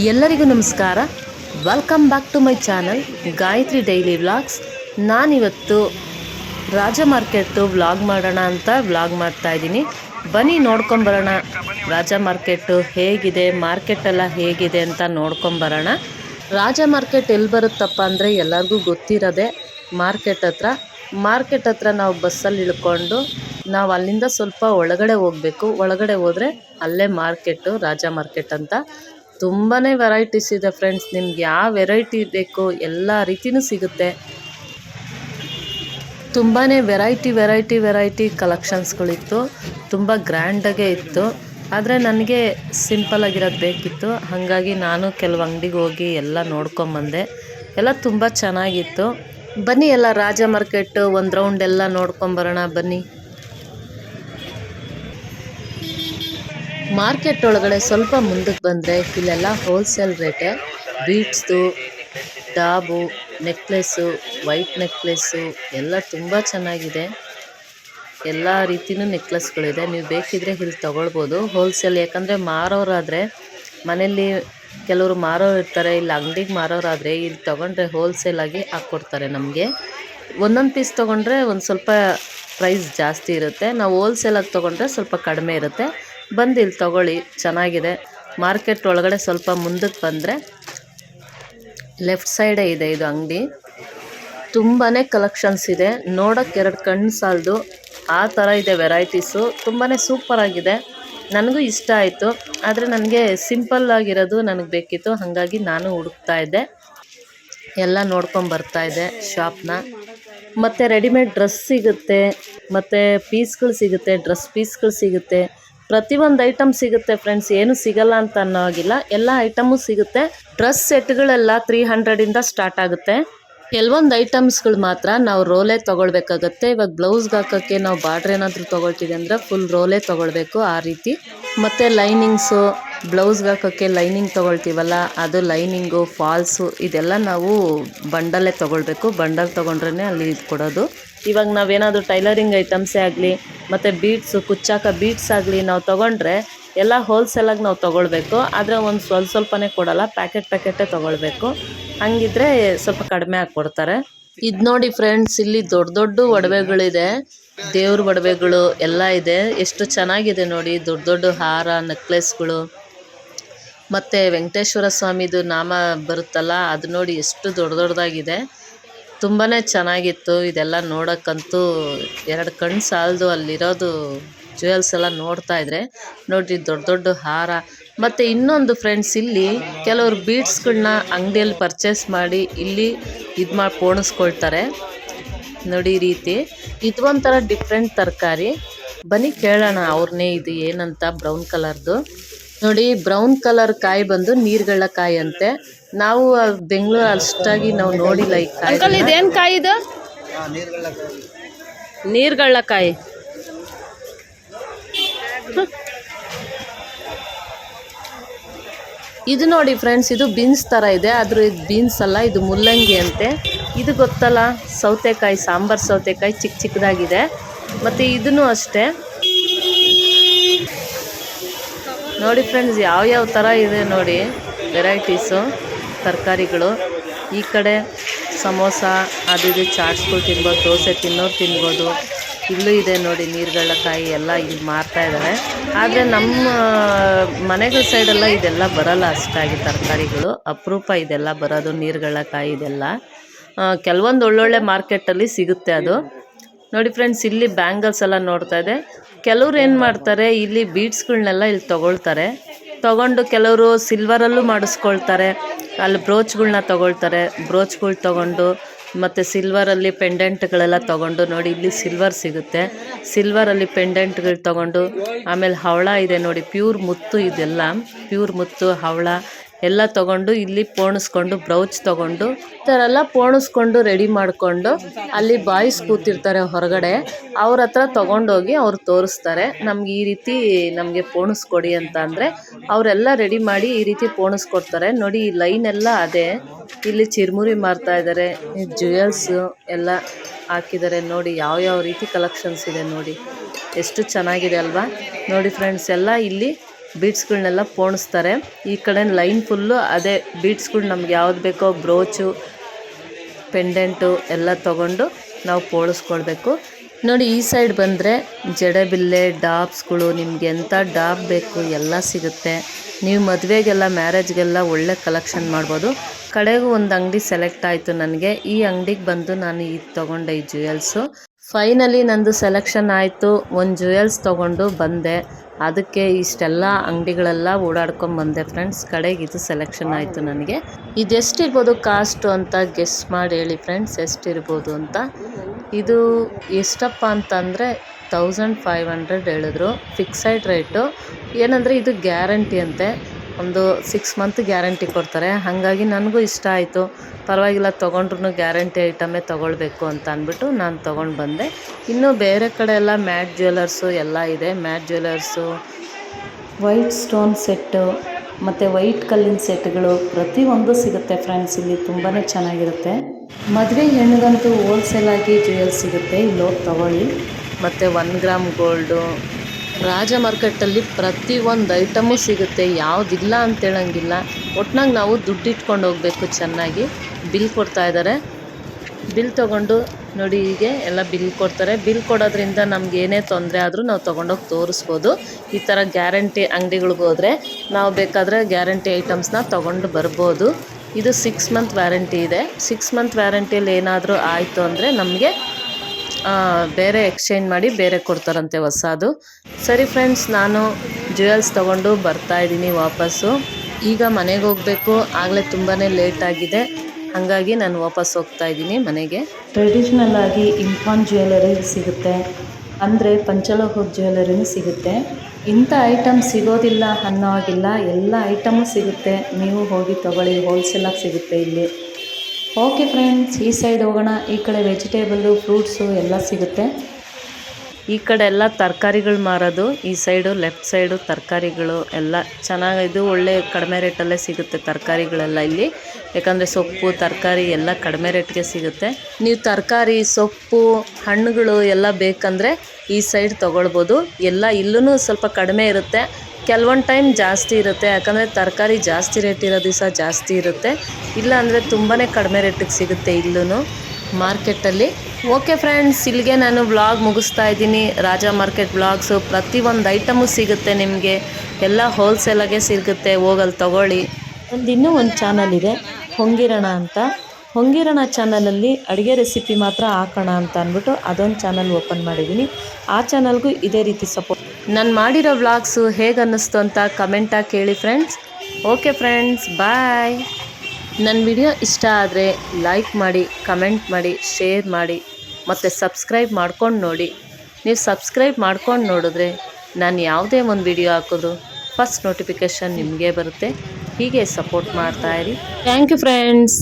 ಎಲ್ಲರಿಗೂ ನಮಸ್ಕಾರ. Welcome back to my channel Gayatri daily vlogs ನಾನಿವತ್ತು ರಾಜ ಮಾರ್ಕೆಟು ವ್ಲಾಗ್ ಮಾಡೋಣ ಅಂತ ವ್ಲಾಗ್ ಮಾಡ್ತಾ ಇದ್ದೀನಿ. ಬನ್ನಿ ನೋಡ್ಕೊಂಬರೋಣ ರಾಜ ಮಾರ್ಕೆಟು ಹೇಗಿದೆ ಮಾರ್ಕೆಟೆಲ್ಲ ಹೇಗಿದೆ ಅಂತ ನೋಡ್ಕೊಂಬರೋಣ ರಾಜ ಮಾರ್ಕೆಟ್ ಎಲ್ಲಿ ಬರುತ್ತಪ್ಪ ಅಂದರೆ ಎಲ್ಲರಿಗೂ ಗೊತ್ತಿರೋದೆ ಮಾರ್ಕೆಟ್ ಹತ್ರ. ಮಾರ್ಕೆಟ್ ಹತ್ರ ನಾವು ಬಸ್ಸಲ್ಲಿ ಇಳ್ಕೊಂಡು ನಾವು ಅಲ್ಲಿಂದ ಸ್ವಲ್ಪ ಒಳಗಡೆ ಹೋಗಬೇಕು. ಒಳಗಡೆ ಹೋದರೆ ಅಲ್ಲೇ ಮಾರ್ಕೆಟು ರಾಜ ಮಾರ್ಕೆಟ್ ಅಂತ. ತುಂಬಾ ವೆರೈಟೀಸ್ ಇದೆ ಫ್ರೆಂಡ್ಸ್ ನಿಮ್ಗೆ ಯಾವ ವೆರೈಟಿ ಬೇಕು ಎಲ್ಲ ರೀತಿನೂ ಸಿಗುತ್ತೆ. ತುಂಬಾ ವೆರೈಟಿ ವೆರೈಟಿ ವೆರೈಟಿ ಕಲೆಕ್ಷನ್ಸ್ಗಳಿತ್ತು ತುಂಬ ಗ್ರ್ಯಾಂಡಾಗೆ ಇತ್ತು. ಆದರೆ ನನಗೆ ಸಿಂಪಲ್ ಆಗಿರೋದು ಬೇಕಿತ್ತು. ಹಾಗಾಗಿ ನಾನು ಕೆಲವು ಅಂಗಡಿಗೆ ಹೋಗಿ ಎಲ್ಲ ನೋಡ್ಕೊಂಬಂದೆ. ಎಲ್ಲ ತುಂಬ ಚೆನ್ನಾಗಿತ್ತು. ಬನ್ನಿ ಎಲ್ಲ ರಾಜ ಮಾರ್ಕೆಟ್ ಒಂದು ರೌಂಡ್ ಎಲ್ಲ ನೋಡ್ಕೊಂಬರೋಣ ಬನ್ನಿ. ಮಾರ್ಕೆಟ್ ಒಳಗಡೆ ಸ್ವಲ್ಪ ಮುಂದಕ್ಕೆ ಬಂದರೆ ಇಲ್ಲೆಲ್ಲ ಹೋಲ್ಸೇಲ್ ರೇಟೆ ಬೀಟ್ಸ್ದು ಡಾಬು ನೆಕ್ಲೆಸ್ಸು ವೈಟ್ ನೆಕ್ಲೆಸ್ಸು ಎಲ್ಲ ತುಂಬ ಚೆನ್ನಾಗಿದೆ. ಎಲ್ಲ ರೀತಿನೂ ನೆಕ್ಲೆಸ್ಗಳಿದೆ ನೀವು ಬೇಕಿದ್ರೆ ಇಲ್ಲಿ ತೊಗೊಳ್ಬೋದು ಹೋಲ್ಸೇಲ್ ಯಾಕಂದರೆ ಮಾರೋರಾದರೆ ಮನೆಯಲ್ಲಿ ಕೆಲವರು ಮಾರೋರು ಇರ್ತಾರೆ, ಇಲ್ಲಿ ಅಂಗಡಿಗೆ ಮಾರೋರಾದರೆ ಇಲ್ಲಿ ತೊಗೊಂಡ್ರೆ ಹೋಲ್ಸೇಲಾಗಿ ಹಾಕ್ಕೊಡ್ತಾರೆ ನಮಗೆ. ಒಂದೊಂದು ಪೀಸ್ ತೊಗೊಂಡ್ರೆ ಒಂದು ಸ್ವಲ್ಪ ಪ್ರೈಸ್ ಜಾಸ್ತಿ ಇರುತ್ತೆ. ನಾವು ಹೋಲ್ಸೇಲಾಗಿ ತೊಗೊಂಡ್ರೆ ಸ್ವಲ್ಪ ಕಡಿಮೆ ಇರುತ್ತೆ. ಬಂದು ಇಲ್ಲಿ ತೊಗೊಳ್ಳಿ, ಚೆನ್ನಾಗಿದೆ. ಮಾರ್ಕೆಟ್ ಒಳಗಡೆ ಸ್ವಲ್ಪ ಮುಂದಕ್ಕೆ ಬಂದರೆ ಲೆಫ್ಟ್ ಸೈಡೇ ಇದೆ ಇದು ಅಂಗಡಿ. ತುಂಬಾ ಕಲೆಕ್ಷನ್ಸ್ ಇದೆ. ನೋಡೋಕ್ಕೆ ಎರಡು ಕಣ್ಣು ಸಾಲದು. ಆ ಥರ ಇದೆ ವೆರೈಟೀಸು ತುಂಬಾ ಸೂಪರಾಗಿದೆ ನನಗೂ ಇಷ್ಟ ಆಯಿತು. ಆದರೆ ನನಗೆ ಸಿಂಪಲ್ ಆಗಿರೋದು ನನಗೆ ಬೇಕಿತ್ತು. ಹಾಗಾಗಿ ನಾನು ಹುಡುಕ್ತಾ ಇದ್ದೆ. ಎಲ್ಲ ನೋಡ್ಕೊಂಡು ಬರ್ತಾ ಇದ್ದೆ ಶಾಪ್ನ ಮತ್ತು ರೆಡಿಮೇಡ್ ಡ್ರೆಸ್ ಸಿಗುತ್ತೆ. ಮತ್ತು ಪೀಸ್ಗಳು ಸಿಗುತ್ತೆ ಡ್ರೆಸ್ ಪೀಸ್ಗಳು ಸಿಗುತ್ತೆ. ಪ್ರತಿಯೊಂದು ಐಟಮ್ ಸಿಗುತ್ತೆ ಫ್ರೆಂಡ್ಸ್ ಏನು ಸಿಗಲ್ಲ ಅಂತ ಅನ್ನೋ ಹಾಗಿಲ್ಲ ಎಲ್ಲ ಐಟಮು ಸಿಗುತ್ತೆ. ಡ್ರೆಸ್ ಸೆಟ್ಗಳೆಲ್ಲ ತ್ರೀ ಹಂಡ್ರೆಡಿಂದ ಸ್ಟಾರ್ಟ್ ಆಗುತ್ತೆ. ಕೆಲವೊಂದು ಐಟಮ್ಸ್ಗಳು ಮಾತ್ರ ನಾವು ರೋಲೇ ತೊಗೊಳ್ಬೇಕಾಗತ್ತೆ. ಇವಾಗ ಬ್ಲೌಸ್ಗೆ ಹಾಕೋಕ್ಕೆ ನಾವು ಬಾರ್ಡ್ರ್ ಏನಾದರೂ ತೊಗೊಳ್ತೀವಿ ಅಂದರೆ ಫುಲ್ ರೋಲೇ ತೊಗೊಳ್ಬೇಕು ಆ ರೀತಿ. ಮತ್ತು ಲೈನಿಂಗ್ಸು ಬ್ಲೌಸ್ಗೆ ಹಾಕೋಕ್ಕೆ ಲೈನಿಂಗ್ ತೊಗೊಳ್ತೀವಲ್ಲ, ಅದು ಲೈನಿಂಗು, ಫಾಲ್ಸು, ಇದೆಲ್ಲ ನಾವು ಬಂಡಲ್ಲೇ ತೊಗೊಳ್ಬೇಕು. ಬಂಡಲ್ ತೊಗೊಂಡ್ರೇ ಅಲ್ಲಿ ಕೊಡೋದು. ಇವಾಗ ನಾವೇನಾದರೂ ಟೈಲರಿಂಗ್ ಐಟಮ್ಸೇ ಆಗಲಿ, ಮತ್ತು ಬೀಡ್ಸು, ಕುಚ್ಚಾಕ ಬೀಡ್ಸ್ ಆಗಲಿ ನಾವು ತೊಗೊಂಡ್ರೆ ಎಲ್ಲ ಹೋಲ್ಸೇಲಾಗಿ ನಾವು ತೊಗೊಳ್ಬೇಕು. ಆದರೆ ಒಂದು ಸ್ವಲ್ಪ ಸ್ವಲ್ಪನೇ ಕೊಡಲ್ಲ, ಪ್ಯಾಕೆಟ್ ಪ್ಯಾಕೆಟೇ ತೊಗೊಳ್ಬೇಕು. ಹಂಗಿದ್ರೆ ಸ್ವಲ್ಪ ಕಡಿಮೆ ಹಾಕ್ಕೊಡ್ತಾರೆ ಇದು ನೋಡಿ ಫ್ರೆಂಡ್ಸ್, ಇಲ್ಲಿ ದೊಡ್ಡ ದೊಡ್ಡ ಒಡವೆಗಳಿದೆ. ದೇವ್ರ ಒಡವೆಗಳು ಎಲ್ಲ ಇದೆ. ಎಷ್ಟು ಚೆನ್ನಾಗಿದೆ ನೋಡಿ, ದೊಡ್ಡ ದೊಡ್ಡ ಹಾರ ನೆಕ್ಲೆಸ್ಗಳು ಮತ್ತು ವೆಂಕಟೇಶ್ವರ ಸ್ವಾಮಿದು ನಾಮ ಬರುತ್ತಲ್ಲ, ಅದು ನೋಡಿ ಎಷ್ಟು ದೊಡ್ಡ ದೊಡ್ಡದಾಗಿದೆ. ತುಂಬಾ ಚೆನ್ನಾಗಿತ್ತು ಇದೆಲ್ಲ ನೋಡೋಕ್ಕಂತೂ. ಎರಡು ಕಣ್ಣು ಸಾಲದು ಅಲ್ಲಿರೋದು ಜ್ಯುವೆಲ್ಸ್ ಎಲ್ಲ ನೋಡ್ತಾ ಇದ್ರೆ. ನೋಡಿರಿ ದೊಡ್ಡ ದೊಡ್ಡ ಹಾರ. ಮತ್ತು ಇನ್ನೊಂದು ಫ್ರೆಂಡ್ಸ್ ಇಲ್ಲಿ ಕೆಲವರು ಬೀಡ್ಸ್ಗಳನ್ನ ಅಂಗಡಿಯಲ್ಲಿ ಪರ್ಚೇಸ್ ಮಾಡಿ ಇಲ್ಲಿ ಇದು ಮಾಡಿ ಪೋಣಿಸ್ಕೊಳ್ತಾರೆ. ನೋಡಿ ಈ ರೀತಿ. ಇದು ಒಂಥರ ಡಿಫ್ರೆಂಟ್ ತರಕಾರಿ. ಬನ್ನಿ ಕೇಳೋಣ ಅವ್ರನ್ನೇ ಇದು ಏನಂತ ಬ್ರೌನ್ ಕಲರ್ದು ನೋಡಿ ಬ್ರೌನ್ ಕಲರ್ ಕಾಯಿ ಬಂದು ನೀರ್ಗಳ ಕಾಯಿ ಅಂತೆ. ನಾವು ಬೆಂಗಳೂರು ಅಷ್ಟಾಗಿ ನಾವು ನೋಡಿಲ್ಲ ಈ ಕಾಯಿ ಇದೇನು ಕಾಯಿ ಇದು? ನೀರ್ಗಳ ಕಾಯಿ. ಇದು ನೋಡಿ ಫ್ರೆಂಡ್ಸ್ ಇದು ಬೀನ್ಸ್ ತರ ಇದೆ. ಆದ್ರೆ ಇದು ಬೀನ್ಸ್ ಅಲ್ಲ ಇದು ಮುಲ್ಲಂಗಿ ಅಂತೆ. ಇದು ಗೊತ್ತಲ್ಲ ಸೌತೆಕಾಯಿ ಸಾಂಬಾರ್ ಸೌತೆಕಾಯಿ ಚಿಕ್ಕ ಚಿಕ್ಕದಾಗಿದೆ ಮತ್ತೆ ಇದನ್ನು ಅಷ್ಟೇ. ನೋಡಿ ಫ್ರೆಂಡ್ಸ್ ಯಾವ್ಯಾವ ಥರ ಇದೆ ನೋಡಿ ವೆರೈಟೀಸು ತರಕಾರಿಗಳು. ಈ ಕಡೆ ಸಮೋಸ, ಅದು ಇದು ಚಾಟ್ಸ್ಗಳು ತಿನ್ಬೋದು, ದೋಸೆ ತಿನ್ನೋರು ತಿನ್ಬೋದು. ಇಲ್ಲೂ ಇದೆ ನೋಡಿ ನೀರುಗಳಕಾಯಿ ಎಲ್ಲ ಇಲ್ಲಿ ಮಾರ್ತಾ ಇದ್ದಾರೆ ಆದರೆ ನಮ್ಮ ಮನೆಗಳ ಸೈಡೆಲ್ಲ ಇದೆಲ್ಲ ಬರಲ್ಲ ಅಷ್ಟಾಗಿ ತರಕಾರಿಗಳು. ಅಪರೂಪ ಇದೆಲ್ಲ ಬರೋದು ನೀರುಗಳಕಾಯಿ ಇದೆಲ್ಲ. ಕೆಲವೊಂದು ಒಳ್ಳೊಳ್ಳೆ ಮಾರ್ಕೆಟಲ್ಲಿ ಸಿಗುತ್ತೆ ಅದು. ನೋಡಿ ಫ್ರೆಂಡ್ಸ್ ಇಲ್ಲಿ ಬ್ಯಾಂಗಲ್ಸ್ ಎಲ್ಲ ನೋಡ್ತಾ ಇದೆ. ಕೆಲವ್ರು ಏನು ಮಾಡ್ತಾರೆ, ಇಲ್ಲಿ ಬೀಡ್ಸ್ಗಳನ್ನೆಲ್ಲ ಇಲ್ಲಿ ತೊಗೊಳ್ತಾರೆ. ತೊಗೊಂಡು ಕೆಲವರು ಸಿಲ್ವರಲ್ಲೂ ಮಾಡಿಸ್ಕೊಳ್ತಾರೆ. ಅಲ್ಲಿ ಬ್ರೋಚ್ಗಳನ್ನ ತೊಗೊಳ್ತಾರೆ. ಬ್ರೋಚ್ಗಳು ತೊಗೊಂಡು, ಮತ್ತು ಸಿಲ್ವರಲ್ಲಿ ಪೆಂಡೆಂಟ್ಗಳೆಲ್ಲ ತೊಗೊಂಡು ನೋಡಿ, ಇಲ್ಲಿ ಸಿಲ್ವರ್ ಸಿಗುತ್ತೆ. ಸಿಲ್ವರಲ್ಲಿ ಪೆಂಡೆಂಟ್ಗಳು ತೊಗೊಂಡು, ಆಮೇಲೆ ಹವಳ ಇದೆ ನೋಡಿ ಪ್ಯೂರ್ ಮುತ್ತು ಇದೆಲ್ಲ. ಪ್ಯೂರ್ ಮುತ್ತು, ಹವಳ ಎಲ್ಲ ತಗೊಂಡು ಇಲ್ಲಿ ಪೋಣಿಸ್ಕೊಂಡು, ಬ್ರೌಚ್ ತಗೊಂಡು, ಈ ಥರ ಎಲ್ಲ ಪೋಣಿಸ್ಕೊಂಡು ರೆಡಿ ಮಾಡಿಕೊಂಡು ಅಲ್ಲಿ ಬಾಯ್ಸ್ ಕೂತಿರ್ತಾರೆ ಹೊರಗಡೆ. ಅವ್ರ ಹತ್ರ ತೊಗೊಂಡೋಗಿ ಅವ್ರು ತೋರಿಸ್ತಾರೆ, ನಮ್ಗೆ ಈ ರೀತಿ ನಮಗೆ ಪೋಣಿಸ್ಕೊಡಿ ಅಂತ ಅಂದರೆ. ಅವರೆಲ್ಲ ರೆಡಿ ಮಾಡಿ ಈ ರೀತಿ ಪೋಣಿಸ್ಕೊಡ್ತಾರೆ. ನೋಡಿ, ಈ ಲೈನ್ ಎಲ್ಲ ಅದೇ. ಇಲ್ಲಿ ಚಿರುಮುರಿ ಮಾರ್ತಾ ಇದ್ದಾರೆ ಜ್ಯುವೆಲ್ಸು ಎಲ್ಲ ಹಾಕಿದ್ದಾರೆ ನೋಡಿ ಯಾವ ಯಾವ ರೀತಿ ಕಲೆಕ್ಷನ್ಸ್ ಇದೆ ನೋಡಿ. ಎಷ್ಟು ಚೆನ್ನಾಗಿದೆ ಅಲ್ವಾ? ನೋಡಿ ಫ್ರೆಂಡ್ಸ್ ಎಲ್ಲ ಇಲ್ಲಿ ಬೀಡ್ಸ್ಗಳನ್ನೆಲ್ಲ ಪೋಣಿಸ್ತಾರೆ. ಈ ಕಡೆ ಲೈನ್ ಫುಲ್ಲು ಅದೇ ಬೀಡ್ಸ್ಗಳು ನಮ್ಗೆ ಯಾವ್ದು ಬೇಕೋ ಬ್ರೋಚು ಪೆಂಡೆಂಟು ಎಲ್ಲ ತಗೊಂಡು ನಾವು ಪೋಣಿಸ್ಕೊಳ್ಬೇಕು. ನೋಡಿ ಈ ಸೈಡ್ ಬಂದರೆ ಜಡೆಬಿಲ್ಲೆ, ಡಾಬ್ಸ್ಗಳು, ನಿಮ್ಗೆ ಎಂಥ ಡಾಬ್ ಬೇಕು ಎಲ್ಲ ಸಿಗುತ್ತೆ. ನೀವು ಮದುವೆಗೆಲ್ಲ, ಮ್ಯಾರೇಜ್ಗೆಲ್ಲ ಒಳ್ಳೆ ಕಲೆಕ್ಷನ್ ಮಾಡ್ಬೋದು. ಕಡೆಗೂ ಒಂದು ಅಂಗಡಿ ಸೆಲೆಕ್ಟ್ ಆಯಿತು ನನಗೆ. ಈ ಅಂಗಡಿಗೆ ಬಂದು ನಾನು ಇದು ತೊಗೊಂಡೆ ಈ ಜ್ಯುವೆಲ್ಸು ಫೈನಲಿ ನಂದು ಸೆಲೆಕ್ಷನ್ ಆಯಿತು. ಒಂದು ಜ್ಯುವೆಲ್ಸ್ ತೊಗೊಂಡು ಬಂದೆ. ಅದಕ್ಕೆ ಇಷ್ಟೆಲ್ಲ ಅಂಗಡಿಗಳೆಲ್ಲ ಓಡಾಡ್ಕೊಂಬಂದೆ ಫ್ರೆಂಡ್ಸ್ ಕಡೆಗೆ ಇದು ಸೆಲೆಕ್ಷನ್ ಆಯಿತು ನನಗೆ. ಇದೆಷ್ಟಿರ್ಬೋದು ಕಾಸ್ಟು ಅಂತ ಗೆಸ್ ಮಾಡಿ ಹೇಳಿ ಫ್ರೆಂಡ್ಸ್ ಎಷ್ಟಿರ್ಬೋದು ಅಂತ. ಇದು ಎಷ್ಟಪ್ಪ ಅಂತಂದರೆ ತೌಸಂಡ್ ಫೈವ್ ಹಂಡ್ರೆಡ್ ಹೇಳಿದ್ರು. ಫಿಕ್ಸೆಡ್ ರೇಟು ಏನಂದರೆ ಇದು ಗ್ಯಾರಂಟಿ ಅಂತೆ. ಒಂದು ಸಿಕ್ಸ್ ಮಂತ್ ಗ್ಯಾರಂಟಿ ಕೊಡ್ತಾರೆ. ಹಾಗಾಗಿ ನನಗೂ ಇಷ್ಟ ಆಯಿತು. ಪರವಾಗಿಲ್ಲ ತೊಗೊಂಡ್ರು ಗ್ಯಾರಂಟಿ ಐಟಮೇ ತೊಗೊಳ್ಬೇಕು ಅಂತ ಅಂದ್ಬಿಟ್ಟು ನಾನು ತೊಗೊಂಡು ಬಂದೆ. ಇನ್ನು ಬೇರೆ ಕಡೆ ಎಲ್ಲ ಮ್ಯಾಟ್ ಜ್ಯುವೆಲರ್ಸು ಎಲ್ಲ ಇದೆ. Matte jewellers, white stone set, ಮತ್ತು ವೈಟ್ ಕಲ್ಲಿನ ಸೆಟ್ಗಳು ಪ್ರತಿಯೊಂದು ಸಿಗುತ್ತೆ ಫ್ರೆಂಡ್ಸ್ ಇಲ್ಲಿ ತುಂಬಾ ಚೆನ್ನಾಗಿರುತ್ತೆ. ಮದುವೆ ಹೆಣ್ಣಿಗಂತೂ ಹೋಲ್ಸೇಲಾಗಿ ಜ್ಯುವೆಲ್ಸ್ ಸಿಗುತ್ತೆ. ಇಲ್ಲಿ ಹೋಗಿ ತೊಗೊಳ್ಳಿ. ಮತ್ತು ಒನ್ ಗ್ರಾಮ್ ಗೋಲ್ಡು ರಾಜ ಮಾರ್ಕೆಟಲ್ಲಿ ಪ್ರತಿಯೊಂದು ಐಟಮು ಸಿಗುತ್ತೆ. ಯಾವುದಿಲ್ಲ ಅಂತ ಹೇಳಂಗಿಲ್ಲ ಒಟ್ನಾಗ ನಾವು ದುಡ್ಡು ಇಟ್ಕೊಂಡು ಹೋಗಬೇಕು ಚೆನ್ನಾಗಿ. ಬಿಲ್ ಕೊಡ್ತಾ ಇದ್ದಾರೆ ಬಿಲ್ ತೊಗೊಂಡು ನೋಡಿ ಹೀಗೆ ಎಲ್ಲ ಬಿಲ್ ಕೊಡ್ತಾರೆ. ಬಿಲ್ ಕೊಡೋದ್ರಿಂದ ನಮ್ಗೆ ಏನೇ ತೊಂದರೆ ಆದರೂ ನಾವು ತೊಗೊಂಡೋಗಿ ತೋರಿಸ್ಬೋದು. ಈ ಥರ ಗ್ಯಾರಂಟಿ ಅಂಗಡಿಗಳಿಗೆ ಹೋದರೆ ನಾವು ಬೇಕಾದರೆ ಗ್ಯಾರಂಟಿ ಐಟಮ್ಸ್ನ ತೊಗೊಂಡು ಬರ್ಬೋದು. ಇದು ಸಿಕ್ಸ್ ಮಂತ್ ವ್ಯಾರಂಟಿ ಇದೆ. ಸಿಕ್ಸ್ ಮಂತ್ ವ್ಯಾರಂಟಿಯಲ್ಲಿ ಏನಾದರೂ ಆಯಿತು ಅಂದರೆ ನಮಗೆ ಬೇರೆ ಎಕ್ಸ್ಚೇಂಜ್ ಮಾಡಿ ಬೇರೆ ಕೊಡ್ತಾರಂತೆ ಹೊಸದು. ಸರಿ ಫ್ರೆಂಡ್ಸ್ ನಾನು ಜ್ಯುವೆಲ್ಸ್ ತೊಗೊಂಡು ಬರ್ತಾ ಇದ್ದೀನಿ ವಾಪಸ್ಸು. ಈಗ ಮನೆಗೆ ಹೋಗಬೇಕು. ಆಗಲೇ ತುಂಬಾ ಲೇಟ್ ಆಗಿದೆ. ಹಾಗಾಗಿ ನಾನು ವಾಪಸ್ ಹೋಗ್ತಾ ಇದ್ದೀನಿ ಮನೆಗೆ. ಟ್ರೆಡಿಷ್ನಲ್ ಆಗಿ ಇಂಫಾನ್ ಜ್ಯುವೆಲರಿ ಸಿಗುತ್ತೆ. ಅಂದರೆ ಪಂಚಲೋಹ ಜ್ಯುವೆಲರಿನೂ ಸಿಗುತ್ತೆ. ಇಂಥ ಐಟಮ್ ಸಿಗೋದಿಲ್ಲ ಅನ್ನೋ ಹಾಗಿಲ್ಲ. ಎಲ್ಲ ಐಟಮು ಸಿಗುತ್ತೆ. ನೀವು ಹೋಗಿ ತೊಗೊಳ್ಳಿ. ಹೋಲ್ಸೇಲಾಗಿ ಸಿಗುತ್ತೆ ಇಲ್ಲಿ. ಓಕೆ ಫ್ರೆಂಡ್ಸ್ ಈ ಸೈಡ್ ಹೋಗೋಣ. ಈ ಕಡೆ ವೆಜಿಟೇಬಲ್ಲು ಫ್ರೂಟ್ಸು ಎಲ್ಲ ಸಿಗುತ್ತೆ. ಈ ಕಡೆ ಎಲ್ಲ ತರಕಾರಿಗಳು ಮಾರೋದು, ಈ ಸೈಡು ಲೆಫ್ಟ್ ಸೈಡು ತರಕಾರಿಗಳು ಎಲ್ಲ ಚೆನ್ನಾಗಿದ್ದು ಒಳ್ಳೆ ಕಡಿಮೆ ರೇಟಲ್ಲೇ ಸಿಗುತ್ತೆ ತರಕಾರಿಗಳೆಲ್ಲ ಇಲ್ಲಿ. ಯಾಕಂದರೆ ಸೊಪ್ಪು, ತರಕಾರಿ ಎಲ್ಲ ಕಡಿಮೆ ರೇಟ್ಗೆ ಸಿಗುತ್ತೆ. ನೀವು ತರಕಾರಿ, ಸೊಪ್ಪು, ಹಣ್ಣುಗಳು ಎಲ್ಲ ಬೇಕಂದರೆ ಈ ಸೈಡ್ ತೊಗೊಳ್ಬೋದು. ಎಲ್ಲ ಇಲ್ಲೂ ಸ್ವಲ್ಪ ಕಡಿಮೆ ಇರುತ್ತೆ. ಕೆಲವೊಂದು ಟೈಮ್ ಜಾಸ್ತಿ ಇರುತ್ತೆ, ಯಾಕಂದರೆ ತರಕಾರಿ ಜಾಸ್ತಿ ರೇಟ್ ಇರೋ ದಿವಸ ಜಾಸ್ತಿ ಇರುತ್ತೆ. ಇಲ್ಲ ಅಂದರೆ ತುಂಬಾ ಕಡಿಮೆ ರೇಟಿಗೆ ಸಿಗುತ್ತೆ ಇಲ್ಲೂ ಮಾರ್ಕೆಟಲ್ಲಿ ಓಕೆ ಫ್ರೆಂಡ್ಸ್ ಇಲ್ಲಿಗೆ ನಾನು ಬ್ಲಾಗ್ ಮುಗಿಸ್ತಾ ಇದ್ದೀನಿ. ರಾಜಾ ಮಾರ್ಕೆಟ್ ವ್ಲಾಗ್ಸು ಪ್ರತಿಯೊಂದು ಐಟಮು ಸಿಗುತ್ತೆ ನಿಮಗೆ. ಎಲ್ಲ ಹೋಲ್ಸೇಲಾಗೆ ಸಿಗುತ್ತೆ ಹೋಗಲ್ಲಿ ತಗೊಳ್ಳಿ. ಒಂದು ಇನ್ನೂ ಒಂದು ಚಾನಲ್ ಇದೆ, ಹೊಂಗಿರಣ ಅಂತ. ಹೊಂಗಿರಣ ಚಾನಲಲ್ಲಿ ಅಡುಗೆ ರೆಸಿಪಿ ಮಾತ್ರ ಹಾಕೋಣ ಅಂತ ಅಂದ್ಬಿಟ್ಟು ಅದೊಂದು ಚಾನಲ್ ಓಪನ್ ಮಾಡಿದ್ದೀನಿ. ಆ ಚಾನಲ್ಗೂ ಇದೇ ರೀತಿ ಸಪೋರ್ಟ್ ನಾನು ಮಾಡಿರೋ ವ್ಲಾಗ್ಸು ಹೇಗೆ ಅನ್ನಿಸ್ತು ಅಂತ ಕಮೆಂಟಾಗಿ ಕೇಳಿ ಫ್ರೆಂಡ್ಸ್ ಓಕೆ ಫ್ರೆಂಡ್ಸ್ ಬಾಯ್ ನನ್ನ ವಿಡಿಯೋ ಇಷ್ಟ ಆದರೆ ಲೈಕ್ ಮಾಡಿ ಕಮೆಂಟ್ ಮಾಡಿ ಶೇರ್ ಮಾಡಿ, ಮತ್ತು ಸಬ್ಸ್ಕ್ರೈಬ್ ಮಾಡ್ಕೊಂಡು ನೋಡಿ. ನೀವು ಸಬ್ಸ್ಕ್ರೈಬ್ ಮಾಡ್ಕೊಂಡು ನೋಡಿದ್ರೆ ನಾನು ಯಾವುದೇ ಒಂದು ವಿಡಿಯೋ ಹಾಕಿದ್ರು ಫಸ್ಟ್ ನೋಟಿಫಿಕೇಷನ್ ನಿಮಗೆ ಬರುತ್ತೆ. ಹೀಗೆ ಸಪೋರ್ಟ್ ಮಾಡ್ತಾಯಿರಿ ಥ್ಯಾಂಕ್ ಯು ಫ್ರೆಂಡ್ಸ್